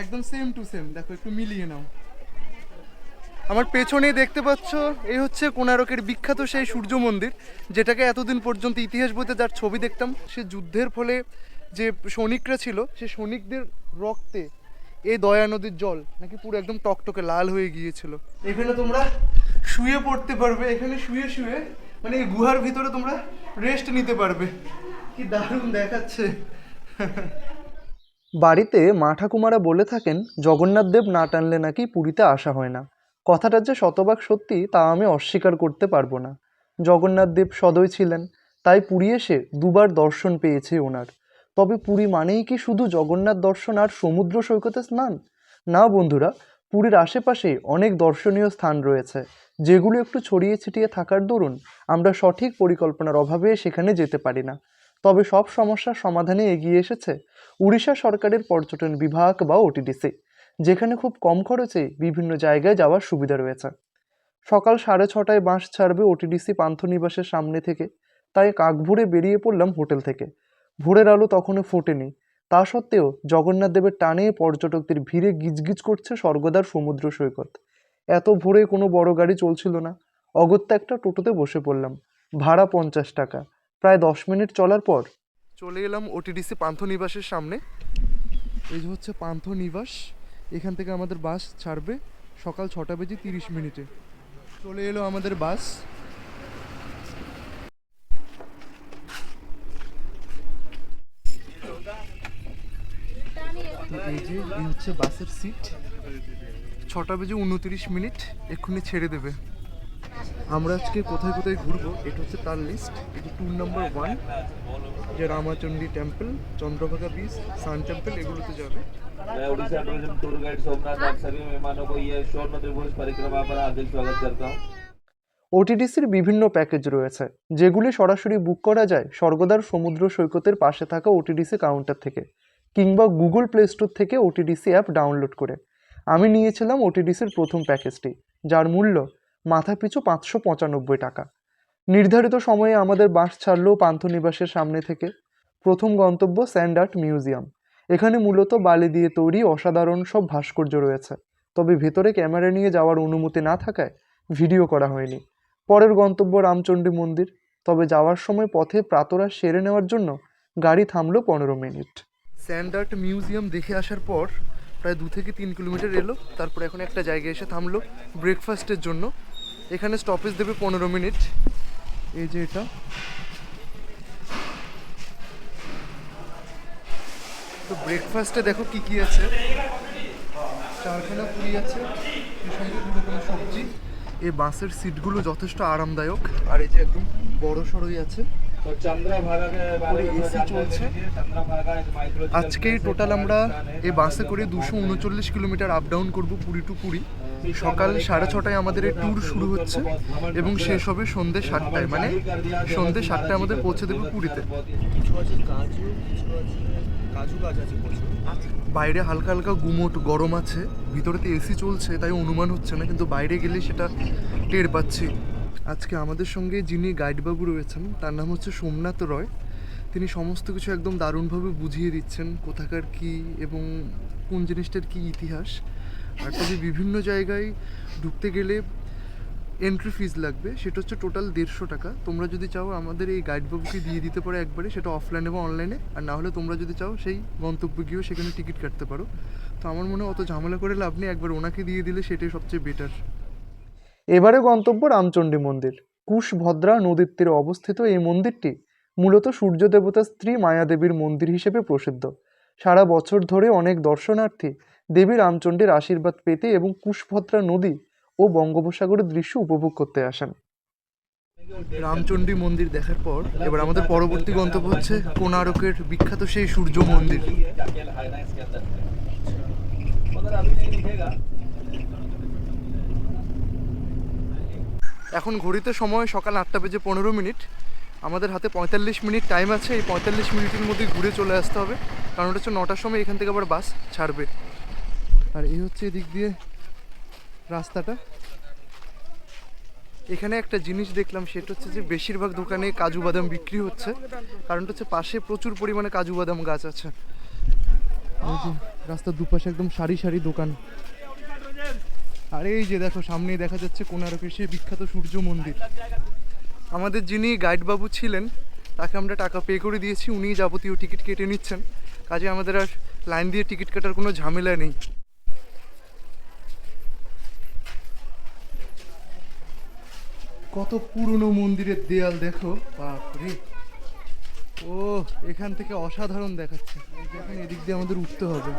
একদম same to same দেখো, একটু মিলিয়ে নাও। আমার পেছনে দেখতে পাচ্ছ, এই হচ্ছে কোনারকের বিখ্যাত সেই সূর্য মন্দির, যেটাকে এতদিন পর্যন্ত ইতিহাস বইতে যার ছবি দেখতাম। সে যুদ্ধের ফলে যে সৈনিকরা ছিল, সে সৈনিকদের রক্তে এই দয়া নদীর জল নাকি পুরো একদম টকটকে লাল হয়ে গিয়েছিল। এখানে তোমরা শুয়ে পড়তে পারবে, এখানে শুয়ে শুয়ে মানে এই গুহার ভিতরে তোমরা রেস্ট নিতে পারবে। কি দারুণ দেখাচ্ছে। বাড়িতে মা ঠাকুমারা বলে থাকেন, জগন্নাথ দেব না টানলে নাকি পুরীতে আসা হয় না। কথাটা যে শতভাগ সত্যি তা আমি অস্বীকার করতে পারব না। জগন্নাথ দেব সদয় ছিলেন, তাই পুরী এসে দুবার দর্শন পেয়েছে ওনার। তবে পুরী মানেই কি শুধু জগন্নাথ দর্শন আর সমুদ্র সৈকতে স্নান? না বন্ধুরা, পুরীর আশেপাশে অনেক দর্শনীয় স্থান রয়েছে। যেগুলো একটু ছড়িয়ে ছিটিয়ে থাকার দরুন আমরা সঠিক পরিকল্পনার অভাবে সেখানে যেতে পারি না। তবে সব সমস্যার সমাধানে এগিয়ে এসেছে উড়িষ্যা সরকারের পর্যটন বিভাগ বা ওটিডিসি যেখানে খুব কম খরচে বিভিন্ন জায়গায় যাওয়ার সুবিধা রয়েছে। সকাল সাড়ে ছটায় বাস ছাড়বে ওটিডিসি পান্থনিবাসের সামনে থেকে। তাই কাক ভোরে বেরিয়ে পড়লাম হোটেল থেকে। ভোরের আলো তখনও ফোটেনি। তা সত্ত্বেও জগন্নাথ দেবের টানে পর্যটকদের ভিড়ে গিজগিজ করছে স্বর্গদার সমুদ্র সৈকত। এত ভোরে কোনো বড় গাড়ি চলছিল না। অগত্যা একটা টোটোতে বসে পড়লাম। ভাড়া পঞ্চাশ টাকা। প্রায় দশ মিনিট চলার পর চলে এলাম ওটিডিসি পান্থনিবাসের সামনে। এই যে হচ্ছে পান্থনিবাস, এখান থেকে আমাদের বাস ছাড়বে সকাল ছটা বেজে তিরিশ মিনিটে। চলে এলো আমাদের বাস। এই যে, এই হচ্ছে বাসের সিট ছটা বেজে উনতিরিশ মিনিট, এক্ষুনি ছেড়ে দেবে। আমরা আজকে কোথায় কোথায় ঘুরবো এটা হচ্ছে তার লিস্ট এটা ট্যুর নাম্বার ওয়ান যে Ramachandi temple Chandrabhaga beach sun temple এগুলোতে যাবে मैं Orissa tourism tour guide Somnath आप सभी मेहमानों को ये स्वर्ण त्रिभुज परिक्रमा पर हार्दिक स्वागत करता हूँ ওটিডিসির বিভিন্ন প্যাকেজ রয়েছে যেগুলি সরাসরি বুক করা যায় স্বর্গদ্বার সমুদ্র সৈকতের পাশে থাকা ওটিডিসি কাউন্টার থেকে কিংবা গুগল প্লে স্টোর থেকে ওটিডিসি অ্যাপ ডাউনলোড করে আমি নিয়েছিলাম ওটিডিসির প্রথম প্যাকেজটি যার মূল্য মাথাপিছু পাঁচশো পঁচানব্বই টাকা। নির্ধারিত সময়ে আমাদের বাস ছাড়লো পান্থনিবাসের সামনে থেকে। প্রথম গন্তব্য স্যান্ড আর্ট মিউজিয়াম। এখানে মূলত বালি দিয়ে তৈরি অসাধারণ সব ভাস্কর্য রয়েছে। তবে ভেতরে ক্যামেরা নিয়ে যাওয়ার অনুমতি না থাকায় ভিডিও করা হয়নি। পরের গন্তব্য রামচণ্ডী মন্দির। তবে যাওয়ার সময় পথে প্রাতরা সেরে নেওয়ার জন্য গাড়ি থামলো পনেরো মিনিট। স্যান্ড আর্ট মিউজিয়াম দেখে আসার পর প্রায় দু থেকে তিন কিলোমিটার এলো। তারপর এখন একটা জায়গায় এসে থামলো। ব্রেকফাস্টের জন্য এখানে স্টপেজ দেবে পনেরো মিনিট। এই যে এটা। তো ব্রেকফাস্টে দেখো কি কি আছে। চারখানা পুরি আছে সবজি। এই বাসের সিটগুলো যথেষ্ট আরামদায়ক। আর এই যে একদম বড় সড়ই আছে। এসি চলছে। আজকে টোটাল আমরা এই বাসে করে দুশো উনচল্লিশ কিলোমিটার আপ ডাউন করব পুরী টু পুরী। সকাল সাড়ে ছটায় আমাদের এই ট্যুর শুরু হচ্ছে এবং শেষ হবে সন্ধ্যে সাতটায় মানে সন্ধ্যে সাতটায় আমাদের পৌঁছে দেবে পুরীতে। বাইরে হালকা হালকা গুমোট গরম আছে ভিতরেতে এসি চলছে তাই অনুমান হচ্ছে না কিন্তু বাইরে গেলে সেটা টের পাচ্ছি। আজকে আমাদের সঙ্গে যিনি গাইডবাবু রয়েছেন তার নাম হচ্ছে সোমনাথ রয়। তিনি সমস্ত কিছু একদম দারুণভাবে বুঝিয়ে দিচ্ছেন কোথাকার কি এবং কোন জিনিসটার কি ইতিহাস। আর তবে বিভিন্ন জায়গায় ঢুকতে গেলে এন্ট্রি ফিজ লাগবে, সেটা হচ্ছে টোটাল দেড়শো টাকা। তোমরা যদি চাও আমাদের এই গাইডবাবুকে দিয়ে দিতে পারো একবারে, সেটা অফলাইনে বা অনলাইনে আর না হলে তোমরা যদি চাও সেই গন্তব্যে গিয়েও সেখানে টিকিট কাটতে পারো। তো আমার মনে হয় অত ঝামেলা করে লাভ নেই, একবার ওনাকে দিয়ে দিলে সেটাই সবচেয়ে বেটার এবারে গন্তব্য রামচণ্ডী মন্দির। কুশভদ্রা নদীর তীরে অবস্থিত এই মন্দিরটি মূলত সূর্য দেবতার স্ত্রী মায়াদেবীর মন্দির হিসেবে প্রসিদ্ধ। সারা বছর ধরে অনেক দর্শনার্থী দেবী রামচণ্ডের আশীর্বাদ পেতে এবং কুশভদ্রা নদী ও বঙ্গোপসাগরের দৃশ্য উপভোগ করতে আসেন। রামচণ্ডী মন্দির দেখার পর এবার আমাদের পরবর্তী গন্তব্য হচ্ছে কোণারকের বিখ্যাত সেই সূর্য মন্দির। এখন ঘড়িতে সময় সকাল আটটা বেজে পনেরো মিনিট। আমাদের হাতে পঁয়তাল্লিশ মিনিট টাইম আছে, এই পঁয়তাল্লিশ মিনিটের মধ্যে ঘুরে চলে আসতে হবে। কারণ ওটা হচ্ছে নটার সময় এখান থেকে আবার বাস ছাড়বে। আর এই হচ্ছে এদিক দিয়ে রাস্তাটা। এখানে একটা জিনিস দেখলাম, সেটা হচ্ছে যে বেশিরভাগ দোকানে কাজু বাদাম বিক্রি হচ্ছে। কারণটা হচ্ছে পাশে প্রচুর পরিমাণে কাজু বাদাম গাছ আছে। রাস্তার দুপাশে একদম সারি সারি দোকান। আর এই যে দেখো, সামনেই দেখা যাচ্ছে কোনারকের সেই বিখ্যাত সূর্য মন্দির। আমাদের যিনি গাইডবাবু ছিলেন, তাকে আমরা টাকা পে করে দিয়েছি উনি যাবতীয় টিকিট কেটে নিচ্ছেন। কাজে আমাদের আর লাইন দিয়ে টিকিট কাটার কোনো ঝামেলা নেই। কত পুরনো মন্দিরের দেয়াল দেখো। বাপরে। ও, এখান থেকে অসাধারণ দেখাচ্ছে। এখন এদিক দিয়ে আমাদের উঠতে হবে।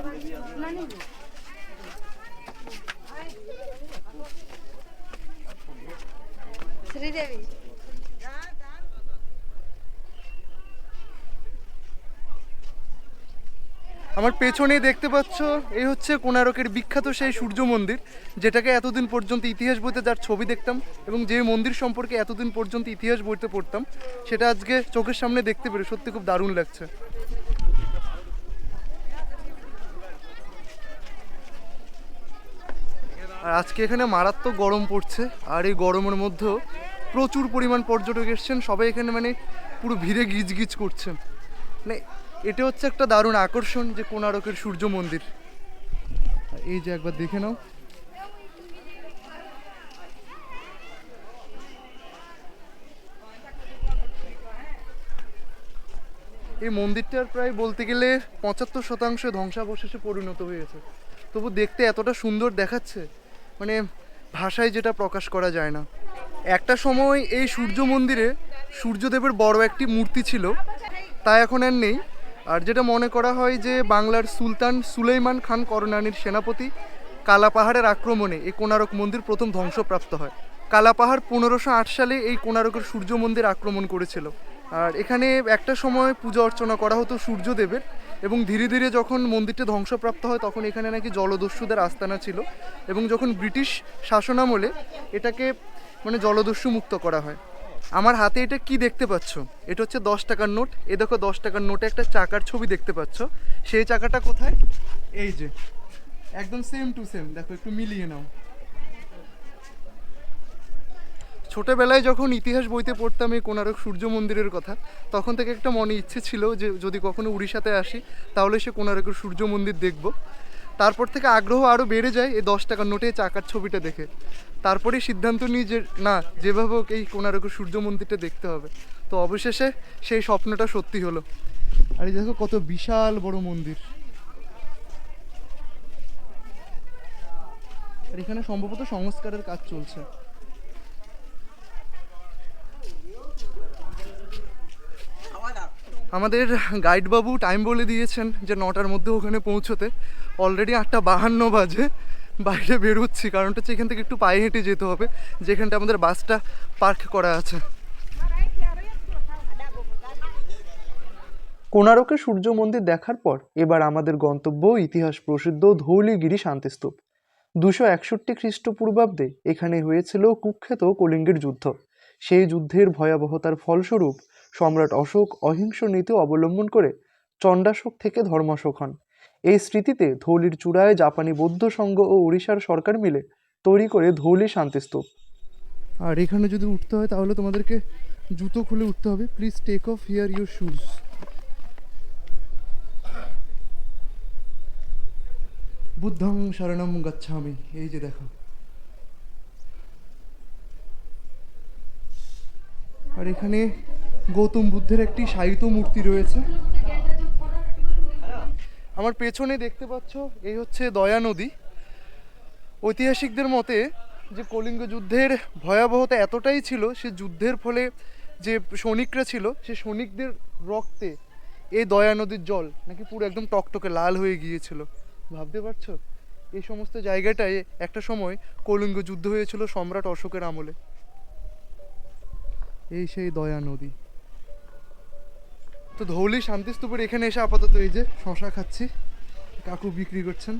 শ্রীদেবী। আমার পেছনে দেখতে পাচ্ছ, এই হচ্ছে কোনারকের বিখ্যাত সেই সূর্য মন্দির, যেটাকে এতদিন পর্যন্ত ইতিহাস বইতে যার ছবি দেখতাম এবং যে মন্দির সম্পর্কে এতদিন পর্যন্ত ইতিহাস বইতে পড়তাম, সেটা আজকে চোখের সামনে দেখতে পেরে সত্যি খুব দারুণ লাগছে। আর আজকে এখানে মারাত্মক গরম পড়ছে, আর এই গরমের মধ্যেও প্রচুর পরিমাণ পর্যটক এসছেন, সবাই এখানে মানে পুরো ভিড়ে গিজ গিজ করছে মানে এটা হচ্ছে একটা দারুণ আকর্ষণ যে কোনারকের সূর্য মন্দির। এই যে একবার দেখে নাও। এই মন্দিরটার প্রায় বলতে গেলে পঁচাত্তর শতাংশ ধ্বংসাবশেষে পরিণত হয়েছে। তবু দেখতে এতটা সুন্দর দেখাচ্ছে মানে ভাষায় যেটা প্রকাশ করা যায় না। একটা সময় এই সূর্য মন্দিরে সূর্যদেবের বড় একটি মূর্তি ছিল, তা এখন আর নেই। আর যেটা মনে করা হয় যে বাংলার সুলতান সুলেইমান খান করনানির সেনাপতি, কালাপাহাড়ের আক্রমণে এই কোনারক মন্দির প্রথম ধ্বংসপ্রাপ্ত হয়। কালাপাহাড় পনেরোশো আট সালে এই কোনারকের সূর্য মন্দির আক্রমণ করেছিল। আর এখানে একটা সময় পূজা অর্চনা করা হতো সূর্যদেবের এবং ধীরে ধীরে যখন মন্দিরটা ধ্বংসপ্রাপ্ত হয় তখন এখানে নাকি জলদস্যুদের আস্তানা ছিল এবং যখন ব্রিটিশ শাসনামলে এটাকে মানে জলদস্যু মুক্ত করা হয়। আমার হাতে এটা কি দেখতে পাচ্ছ? এটা হচ্ছে দশ টাকার নোট। এ দেখো দশ টাকার নোটে একটা চাকার ছবি দেখতে পাচ্ছ। সেই চাকাটা কোথায়? এই যে। একদম সেম টু সেম দেখো, একটু মিলিয়ে নাও। ছোটোবেলায় যখন ইতিহাস বইতে পড়তাম এই কোনারক সূর্য মন্দিরের কথা, তখন থেকে একটা মনে ইচ্ছে ছিল যে যদি কখনো উড়িষ্যাতে আসি, তাহলে সে কোনারকের সূর্য মন্দির দেখব। তারপর থেকে আগ্রহ আরও বেড়ে যায় এই দশ টাকার নোটে চাকার ছবিটা দেখে। তারপরেই সিদ্ধান্ত নিই যে, না, যেভাবে হোক এই কোনারকের সূর্য মন্দিরটা দেখতে হবে। তো অবশেষে সেই স্বপ্নটা সত্যি হলো। আর দেখো কত বিশাল বড় মন্দির। আর এখানে সম্ভবত সংস্কারের কাজ চলছে। আমাদের গাইডবাবু টাইম বলে দিয়েছেন যে, নটার মধ্যে ওখানে পৌঁছতে। অলরেডি আটটা বাহান্ন বাজে। বাইরে বেরোচ্ছি। কারণটা হচ্ছে এখান থেকে একটু পায়ে হেঁটে যেতে হবে। যেখানটা আমাদের বাসটা পার্ক করা আছে। কোনারকে সূর্য মন্দির দেখার পর এবার আমাদের গন্তব্য ইতিহাস প্রসিদ্ধ ধৌলিগিরি শান্তিস্তূপ। দুশো একষট্টি খ্রিস্টপূর্বাব্দে এখানে হয়েছিল কুখ্যাত কলিঙ্গের যুদ্ধ। সেই যুদ্ধের ভয়াবহতার ফলস্বরূপ সম্রাট অশোক অহিংস নীতি অবলম্বন করে চণ্ডাশোক থেকে ধর্মাশোক হন। এই স্মৃতিতে ধৌলির চূড়ায় জাপানি বৌদ্ধ সংঘ ও উড়িষ্যার সরকার মিলে তৈরি করে ধৌলি শান্তিস্তূপ। আর এখানে যদি উঠতে হয় তাহলে তোমাদেরকে জুতো খুলে উঠতে হবে। Please take off here your shoes বুদ্ধং শরণম গচ্ছামি। এই যে দেখো। আর এখানে গৌতম বুদ্ধের একটি সাহিত্য মূর্তি রয়েছে। আমার পেছনে দেখতে পাচ্ছ, এই হচ্ছে দয়া নদী। ঐতিহাসিকদের মতে যে কলিঙ্গ যুদ্ধের ভয়াবহতা এতটাই ছিল, সে যুদ্ধের ফলে যে সৈনিকরা ছিল, সে সৈনিকদের রক্তে এই দয়া নদীর জল নাকি পুরো একদম টকটকে লাল হয়ে গিয়েছিল। ভাবতে পারছ? এই সমস্ত জায়গাটায় একটা সময় কলিঙ্গ যুদ্ধ হয়েছিল সম্রাট অশোকের আমলে। এই সেই দয়া নদী। তো ধৌলি শান্তিস্তূপের এখানে এসে আপাতত এই যে শশা খাচ্ছি। কাকু বিক্রি করছেন।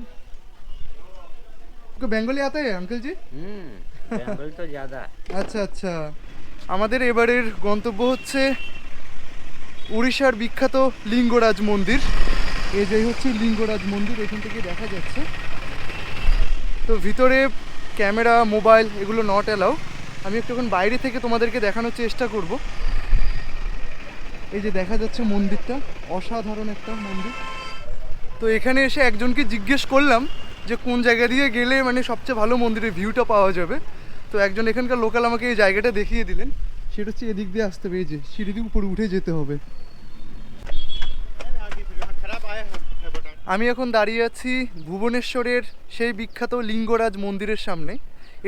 বেঙ্গলি আতে আঙ্কেল জি? আচ্ছা আচ্ছা। আমাদের এবারের গন্তব্য হচ্ছে উড়িষ্যার বিখ্যাত লিঙ্গরাজ মন্দির। এই যে হচ্ছে লিঙ্গরাজ মন্দির এখান থেকে দেখা যাচ্ছে। তো ভিতরে ক্যামেরা মোবাইল এগুলো নট অ্যালাউ আমি একটুখন বাইরে থেকে তোমাদেরকে দেখানোর চেষ্টা করব। এই যে দেখা যাচ্ছে মন্দিরটা, অসাধারণ একটা মন্দির। তো এখানে এসে একজনকে জিজ্ঞেস করলাম যে কোন জায়গা দিয়ে গেলে মানে সবচেয়ে ভালো মন্দিরের ভিউটা পাওয়া যাবে। তো একজন এখানকার লোকাল আমাকে এই জায়গাটা দেখিয়ে দিলেন। সেটা হচ্ছে এদিক দিয়ে আসতে হবে এই যে সিঁড়ি দিয়ে উপরে উঠে যেতে হবে। আমি এখন দাঁড়িয়ে আছি ভুবনেশ্বরের সেই বিখ্যাত লিঙ্গরাজ মন্দিরের সামনে।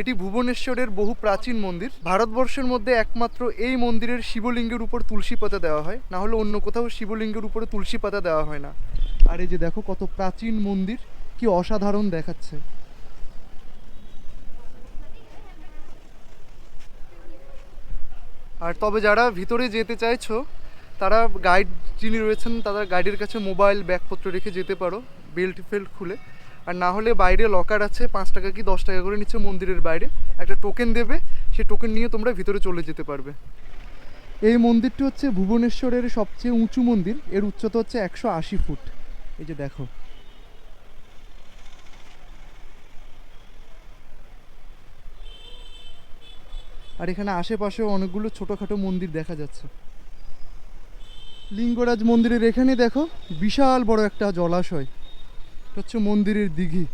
এটি ভুবনেশ্বরের বহু প্রাচীন মন্দির। ভারতবর্ষের মধ্যে একমাত্র এই মন্দিরের শিবলিঙ্গের উপর তুলসী পাতা দেওয়া হয়। না হলে অন্য কোথাও শিবলিঙ্গের উপরে তুলসী পাতা দেওয়া হয় না। আর এই যে দেখো কত প্রাচীন মন্দির, কি অসাধারণ দেখাচ্ছে। আর তবে যারা ভিতরে যেতে চাইছো, তারা গাইড যিনি রয়েছেন তারা গাইডের কাছে মোবাইল ব্যাগপত্র রেখে যেতে পারো বেল্ট ফেল্ট খুলে। আর না হলে বাইরে লকার আছে, পাঁচ টাকা কি দশ টাকা করে নিচ্ছে মন্দিরের বাইরে। একটা টোকেন দেবে সেই টোকেন নিয়ে তোমরা ভিতরে চলে যেতে পারবে। এই মন্দিরটি হচ্ছে ভুবনেশ্বরের সবচেয়ে উঁচু মন্দির, এর উচ্চতা হচ্ছে একশো আশি ফুট। এই যে দেখো। আর এখানে আশেপাশেও অনেকগুলো ছোটোখাটো মন্দির দেখা যাচ্ছে। লিঙ্গরাজ মন্দিরের এখানে দেখো, বিশাল বড় একটা জলাশয়। হচ্ছে মন্দিরের দিঘি।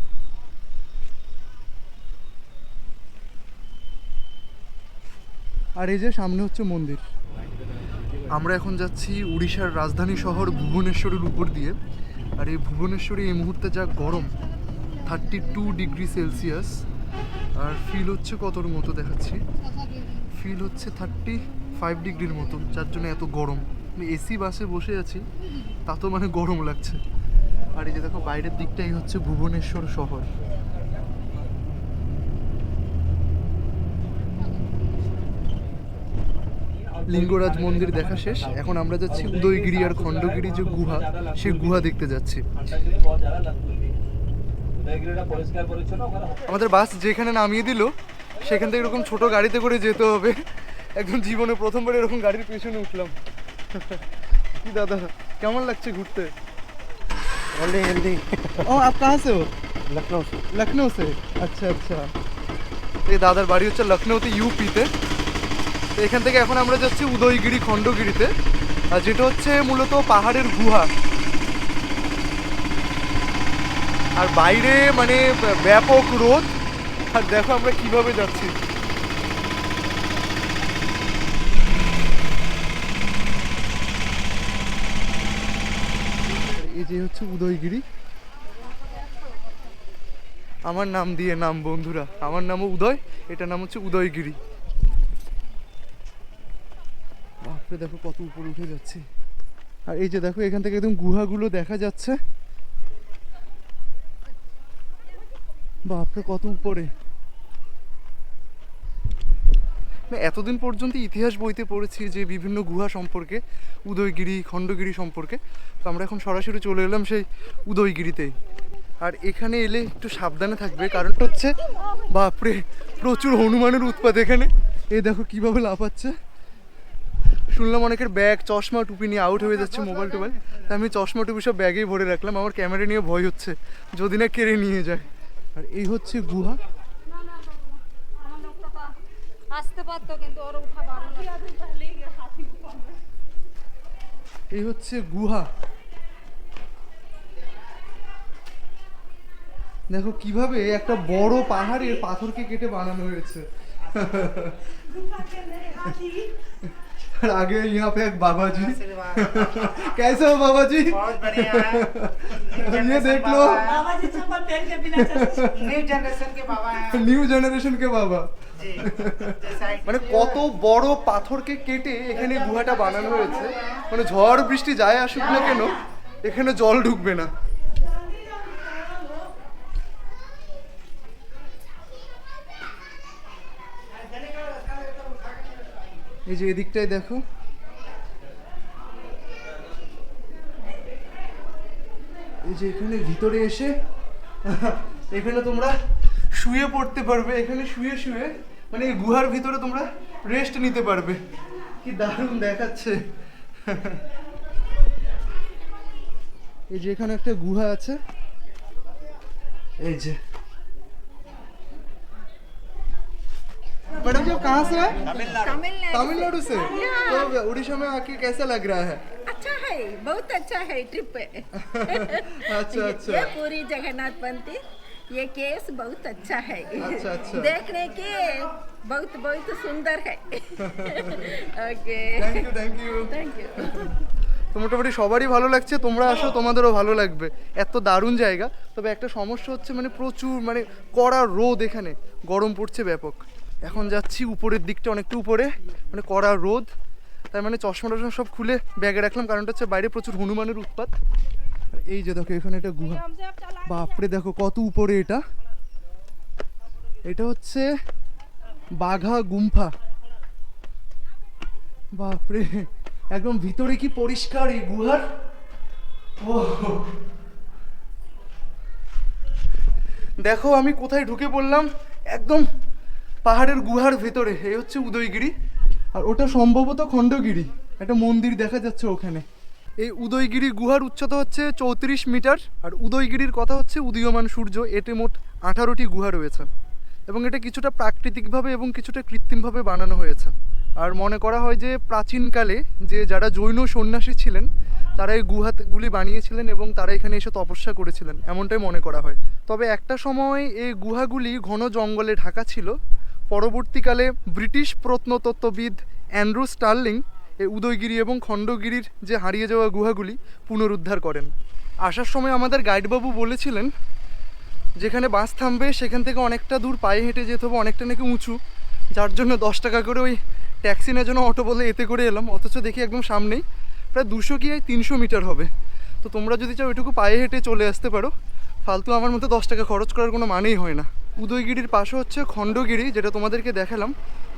আর এই যে সামনে হচ্ছে মন্দির। আমরা এখন যাচ্ছি উড়িষ্যার রাজধানী শহর ভুবনেশ্বরের উপর দিয়ে। আর এই ভুবনেশ্বরে এই মুহূর্তে যা গরম থার্টি টু ডিগ্রি সেলসিয়াস আর ফিল হচ্ছে কতর মতো দেখাচ্ছি? ফিল হচ্ছে থার্টি ফাইভ ডিগ্রির মতো, যার জন্য এত গরম। এসি বাসে বসে আছি তা তো মানে গরম লাগছে। আর এই যে দেখো বাইরের দিকটাই হচ্ছে ভুবনেশ্বর শহর। লিঙ্গরাজ মন্দির দেখা শেষ। এখন আমরা যাচ্ছি উদয়গিরি আর খণ্ডগিরি যে গুহা, সেই গুহা দেখতে যাচ্ছি। আমাদের বাস যেখানে নামিয়ে দিল, সেখান থেকে এরকম ছোট গাড়িতে করে যেতে হবে। একদম জীবনে প্রথমবার এরকম গাড়ির পেছনে উঠলাম। কি দাদা, কেমন লাগছে ঘুরতে? हेल्दी हेल्दी ও আপ কাহা সে হো लखनऊ से লখনৌ সে আচ্ছা আচ্ছা এই দাদার বাড়ি হচ্ছে লখনৌতে ইউপিতে তো এখান থেকে এখন আমরা যাচ্ছি উদয়গিরি খণ্ডগিরিতে আর যেটা হচ্ছে মূলত পাহাড়ের গুহা আর বাইরে মানে ব্যাপক রোদ আর দেখো আমরা কিভাবে যাচ্ছি হচ্ছে উদয়গিরি। আমার নাম দিয়ে নাম, বন্ধুরা। আমার নামও উদয় এটা নাম হচ্ছে উদয়গিরি। বাপরে, দেখো কত উপরে উঠে যাচ্ছে। আর এই যে দেখো, এখান থেকে একদম গুহাগুলো দেখা যাচ্ছে। বাপরে, কত উপরে না, এতদিন পর্যন্ত ইতিহাস বইতে পড়েছি যে বিভিন্ন গুহা সম্পর্কে, উদয়গিরি, খণ্ডগিরি সম্পর্কে। তো আমরা এখন সরাসরি চলে এলাম সেই উদয়গিরিতেই। আর এখানে এলে একটু সাবধানে থাকবে, কারণটা হচ্ছে, বাপরে, প্রচুর হনুমানের উৎপাত এখানে। এ দেখো কীভাবে লাফাচ্ছে। শুনলাম অনেকের ব্যাগ, চশমা, টুপি নিয়ে আউট হয়ে যাচ্ছে মোবাইল টোবাইল। তা আমি চশমা, টুপি সব ব্যাগেই ভরে রাখলাম, আমার ক্যামেরা নিয়ে ভয় হচ্ছে, যদি না কেড়ে নিয়ে যায়। আর এই হচ্ছে গুহা। আসতে পারতো কিন্তু ওর উঠা বারণ এই হচ্ছে গুহা দেখো কিভাবে একটা বড় পাহাড়ের পাথরকে কেটে বানানো হয়েছে और आगे यहाँ पे एक बाबा जी कैसे हो बाबा जी बहुत बढ़िया ये देख लो बाबा जी चप्पल पहन के बिना न्यू जनरेशन के बाबा हैं নিউ জেনারেশন কে বাবা जी जैसा एक- মানে কত বড় পাথরকে কেটে এখানে গুহাটা বানানো হয়েছে। মানে ঝড় বৃষ্টি যায় আসুক না কেন এখানে জল ঢুকবে না। এই যে এদিকটাই দেখো। এই যে এখানে ভিতরে এসে এখানে তোমরা শুয়ে পড়তে পারবে এখানে শুয়ে শুয়ে মানে এই গুহার ভিতরে তোমরা রেস্ট নিতে পারবে কি দারুণ দেখাচ্ছে এই যে এখানে একটা গুহা আছে এই যে मैडम जी आप कहाँ से हैं तमिलनाडु तमिलनाडु से तो उड़ीसा में आके कैसा लग रहा है अच्छा है है बहुत अच्छा है ट्रिप अच्छा अच्छा ये पूरी जगन्नाथ पंथी ये केस बहुत अच्छा है अच्छा, अच्छा। देखने के बहुत बहुत सुंदर है okay thank you thank you thank you তো মোটামুটি সবারই ভালো লাগছে তোমরা আসো তোমাদেরও ভালো লাগবে এত দারুণ জায়গা তবে একটা সমস্যা হচ্ছে মানে প্রচুর মানে কড়া রোদ এখানে গরম পড়ছে ব্যাপক এখন যাচ্ছি উপরের দিকটা অনেকটা উপরে মানে কড়া রোদ তাই মানে চশমা টশমা সব খুলে ব্যাগে রাখলাম কারণটা হচ্ছে বাইরে প্রচুর হনুমানের উৎপাত এই যে দেখো, এখানে একটা গুহা। বাপরে, দেখো কত উপরে এটা। এটা হচ্ছে বাঘা গুম্ফা। বাপরে, একদম ভিতরে কি পরিষ্কার এই গুহার? ও দেখো, আমি কোথায় ঢুকে পড়লাম? একদম পাহাড়ের গুহার ভেতরে। এই হচ্ছে উদয়গিরি। আর ওটা সম্ভবত খণ্ডগিরি। একটা মন্দির দেখা যাচ্ছে ওখানে। এই উদয়গিরি গুহার উচ্চতা হচ্ছে চৌত্রিশ মিটার আর উদয়গিরির কথা হচ্ছে উদীয়মান সূর্য, এতে মোট আঠারোটি গুহা রয়েছে। এবং এটা কিছুটা প্রাকৃতিকভাবে এবং কিছুটা কৃত্রিমভাবে বানানো হয়েছে। আর মনে করা হয় যে প্রাচীনকালে যে যারা জৈন সন্ন্যাসী ছিলেন, তারা এই গুহাগুলি বানিয়েছিলেন এবং তারা এখানে এসে তপস্যা করেছিলেন, এমনটাই মনে করা হয়। তবে একটা সময় এই গুহাগুলি ঘন জঙ্গলে ঢাকা ছিল। পরবর্তীকালে ব্রিটিশ প্রত্নতত্ত্ববিদ অ্যান্ড্রু স্টার্লিং উদয়গিরি এবং খণ্ডগিরির যে হারিয়ে যাওয়া গুহাগুলি পুনরুদ্ধার করেন। আসার সময় আমাদের গাইডবাবু বলেছিলেন, যেখানে বাস থামবে সেখান থেকে অনেকটা দূর পায়ে হেঁটে যেতে হবে, অনেকটা নাকি উঁচু। যার জন্য দশ টাকা করে ওই ট্যাক্সি নেওয়ার জন্য অটো বলে এতে করে এলাম, অথচ দেখি একদম সামনেই প্রায় দুশো কি তিনশো মিটার হবে। তো তোমরা যদি চাও এটুকু পায়ে হেঁটে চলে আসতে পারো, ফালতু আমার মতো দশ টাকা খরচ করার কোনো মানেই হয় না। উদয়গিরির পাশে হচ্ছে খণ্ডগিরি, যেটা তোমাদেরকে দেখালাম।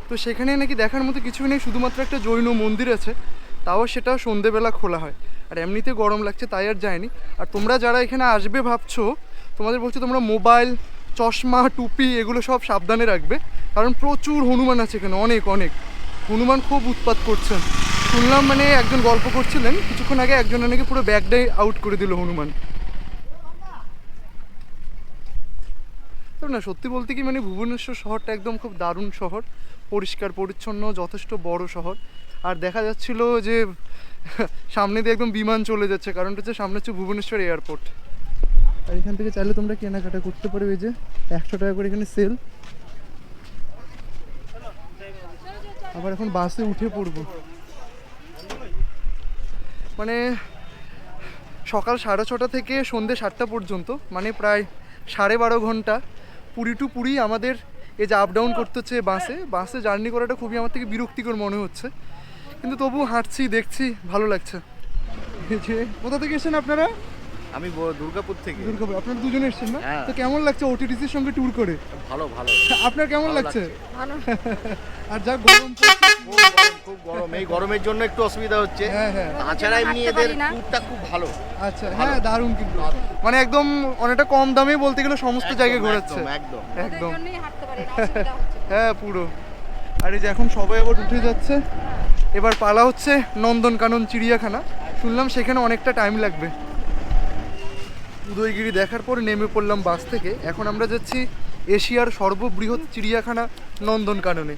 তো সেখানে নাকি দেখার মতো কিছুই নেই, শুধুমাত্র একটা জৈন মন্দির আছে, তাও সেটা সন্ধেবেলা খোলা হয়। আর এমনিতে গরম লাগছে, তাই আর যায়নি। আর তোমরা যারা এখানে আসবে ভাবছ, তোমাদের বলছি তোমরা মোবাইল, চশমা, টুপি, এগুলো সব সাবধানে রাখবে। কারণ প্রচুর হনুমান আছে এখানে, অনেক অনেক। হনুমান খুব উৎপাত করছেন। শুনলাম মানে একজন গল্প করছিলেন, কিছুক্ষণ আগে একজনের নাকি পুরো ব্যাগটাই আউট করে দিল হনুমান। না, সত্যি বলতে কি মানে ভুবনেশ্বর শহরটা একদম খুব দারুণ শহর। পরিষ্কার পরিচ্ছন্ন যথেষ্ট বড় শহর। আর দেখা যাচ্ছিল যে সামনে দিয়ে একদম বিমান চলে যাচ্ছে কারণটা হচ্ছে সামনে হচ্ছে ভুবনেশ্বর এয়ারপোর্ট। আর এখান থেকে চাইলে তোমরা কেনাকাটা করতে পারো এই যে একশো টাকা করে এখানে সেল। আবার এখন বাসে উঠে পড়ব। মানে সকাল সাড়ে ছটা থেকে সন্ধে সাতটা পর্যন্ত মানে প্রায় সাড়ে বারো ঘণ্টা। পুরী টু পুরী আমাদের এই যে আপ ডাউন করতে হচ্ছে বাসে বাসে জার্নি করাটা খুবই আমার থেকে বিরক্তিকর মনে হচ্ছে। কিন্তু তবু হাঁটছি, দেখছি, ভালো লাগছে। কোথা থেকে এসেছেন আপনারা? আমি দুর্গাপুর থেকে। দুর্গাপুর আপনারা দুজনে এসেছেন না? হ্যাঁ। তো কেমন লাগছে ওটিটিসির সঙ্গে ট্যুর করে? ভালো ভালো। আপনার কেমন লাগছে? লাগছে। আর যা গরম খুব গরম এই গরমের জন্য একটু অসুবিধা হচ্ছে। হ্যাঁ হ্যাঁ। তাছাড়া এমনি এদের ট্যুরটা খুব ভালো। আচ্ছা হ্যাঁ দারুণ কিন্তু। মানে একদম অনেকটা কম দামে বলতে গেলে সমস্ত জায়গায় ঘোরাচ্ছে। একদম একদম। হ্যাঁ পুরো। আর এই যে এখন সবাই আবার উঠে যাচ্ছে। এবার পালা হচ্ছে নন্দনকানন চিড়িয়াখানা। শুনলাম সেখানে অনেকটা টাইম লাগবে। উদয়গিরি দেখার পর নেমে পড়লাম বাস থেকে এখন আমরা যাচ্ছি এশিয়ার সর্ববৃহৎ চিড়িয়াখানা নন্দনকাননে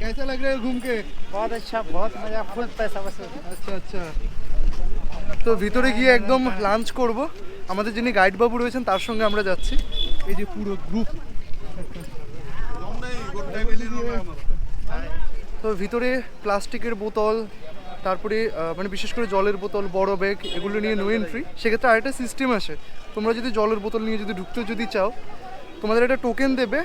कैसा लग रहा है घूम के बहुत अच्छा बहुत मजा फुल पैसा वसूल আচ্ছা আচ্ছা তো ভিতরে গিয়ে একদম লাঞ্চ করব আমাদের যিনি গাইড বাবু রয়েছেন তার সঙ্গে আমরা যাচ্ছি এই যে পুরো গ্রুপ তো ভিতরে প্লাস্টিকের বোতল তারপরে মানে বিশেষ করে জলের বোতল, বড় ব্যাগ, এগুলো নিয়ে নো এন্ট্রি সেক্ষেত্রে আরেকটা সিস্টেম আসে। তোমরা যদি জলের বোতল নিয়ে যদি ঢুকতে যদি চাও, তোমাদের একটা টোকেন দেবে,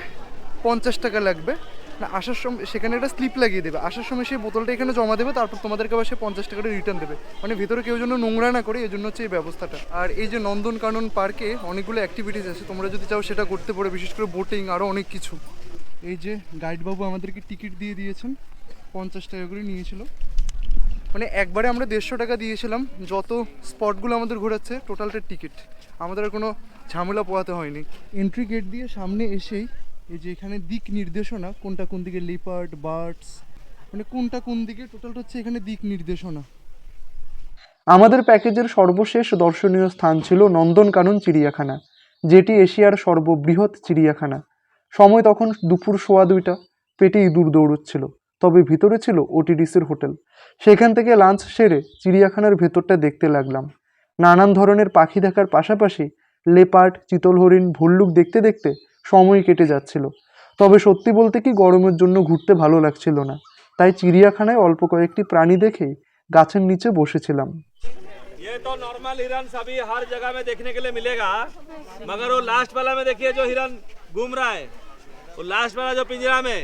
পঞ্চাশ টাকা লাগবে। না, আসার সময় সেখানে একটা স্লিপ লাগিয়ে দেবে। আসার সময় সেই বোতলটা এখানে জমা দেবে, তারপর তোমাদেরকে আবার সে পঞ্চাশ টাকাটা রিটার্ন দেবে। মানে ভেতরে কেউ যেন নোংরা না করে এই জন্য হচ্ছে এই ব্যবস্থাটা। আর এই যে নন্দনকানন পার্কে অনেকগুলো অ্যাক্টিভিটিস আছে। তোমরা যদি চাও সেটা করতে পারো, বিশেষ করে বোটিং আরও অনেক কিছু। এই যে গাইডবাবু আমাদেরকে টিকিট দিয়ে দিয়েছেন। পঞ্চাশ টাকা করে নিয়েছিল। মানে একবারে আমরা দেড়শো টাকা দিয়েছিলাম, যত স্পটগুলো আমাদের ঘোরাচ্ছে টোটালটার টিকিট। আমাদের কোনো ঝামেলা পোহাতে হয়নি। এন্ট্রি গেট দিয়ে সামনে এসেই এই যে এখানে দিক নির্দেশনা, কোনটা কোন দিকে লিপার্ড বার্ডস মানে কোনটা কোন দিকে, টোটালটা হচ্ছে এখানে দিক নির্দেশনা। আমাদের প্যাকেজের সর্বশেষ দর্শনীয় স্থান ছিল নন্দনকানন চিড়িয়াখানা, যেটি এশিয়ার সর্ববৃহৎ চিড়িয়াখানা। সময় তখন দুপুর সোয়া দুইটা পেটে ইঁদুর দৌড়চ্ছিল। তবে ভিতরে ছিল ওটিডিসির হোটেল সেখান থেকে লাঞ্চ সেরে চিড়িয়াখানার ভেতরটা দেখতে লাগলাম নানান ধরনের পাখি দেখার পাশাপাশি লেপার্ড চিতল হরিণ ভল্লুক দেখতে দেখতে সময় কেটে যাচ্ছিল তবে সত্যি বলতে কি গরমের জন্য ঘুরতে ভালো লাগছিল না তাই চিড়িয়াখানায় অল্প কয়েকটি প্রাণী দেখেই গাছের নিচে বসেছিলাম ये तो नॉर्मल हिरन सभी हर जगह में देखने के लिए मिलेगा मगर वो लास्ट वाला में देखिए जो हिरन घूम रहा है वो लास्ट वाला जो पिंजरा में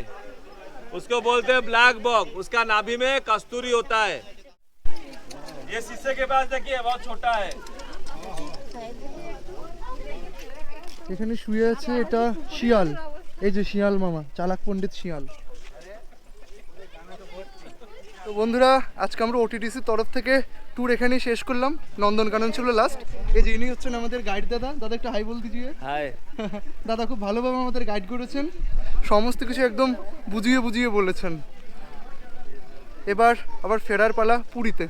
उसको बोलते हैं ब्लैक बॉक उसका नाभि में कस्तूरी होता है ये शीशे के पास देखिए बहुत छोटा है এখানে শুয়ে আছে এটা শিয়াল এই যে শিয়াল মামা চালাক পণ্ডিত শিয়াল তো বন্ধুরা আজকে আমরা ওটিডিসির তরফ থেকে ট্যুর এখানেই শেষ করলাম। নন্দনকানন ছিল লাস্ট এই যে ইনি হচ্ছেন আমাদের গাইড দাদা। দাদা একটা হাই বল দিজিয়ে हाय দাদা খুব ভালোভাবে আমাদের গাইড করেছেন। সমস্ত কিছু একদম বুঝিয়ে বুঝিয়ে বলেছেন। এবার আবার ফেরার পালা পুরীতে।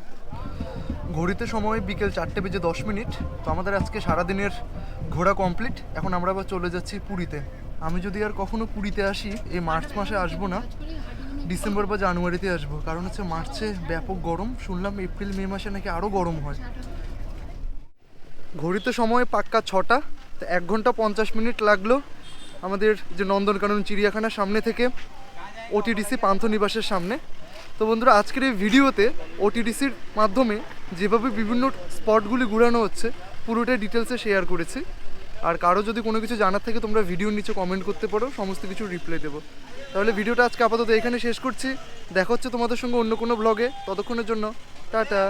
ঘড়িতে সময় বিকেল চারটে বেজে দশ মিনিট। তো আমাদের আজকে সারাদিনের ঘোরা কমপ্লিট এখন আমরা আবার চলে যাচ্ছি পুরীতে। আমি যদি আর কখনো পুরীতে আসি এই মার্চ মাসে আসব না। ডিসেম্বর বা জানুয়ারিতে আসব। কারণ হচ্ছে মার্চে ব্যাপক গরম। শুনলাম এপ্রিল, মে মাসে নাকি আরও গরম হয়। ঘড়িতে সময় পাক্কা ছটা। তো এক ঘণ্টা পঞ্চাশ মিনিট লাগল আমাদের যে নন্দনকানন চিড়িয়াখানার সামনে থেকে ওটিডিসি পান্থনিবাসের সামনে। তো বন্ধুরা, আজকের এই ভিডিওতে ওটিডিসির মাধ্যমে যেভাবে বিভিন্ন স্পটগুলি ঘুরানো হচ্ছে, পুরোটাই ডিটেলসে শেয়ার করেছি। আর কারও যদি কোনো কিছু জানার থাকে, তোমরা ভিডিওর নিচে কমেন্ট করতে পারো, সমস্ত কিছু রিপ্লাই দেবো। তাহলে ভিডিওটা আজকে আপাতত এখানে শেষ করছি। দেখা হচ্ছে তোমাদের সঙ্গে অন্য কোনো ব্লগে ততক্ষণের জন্য, টাটা।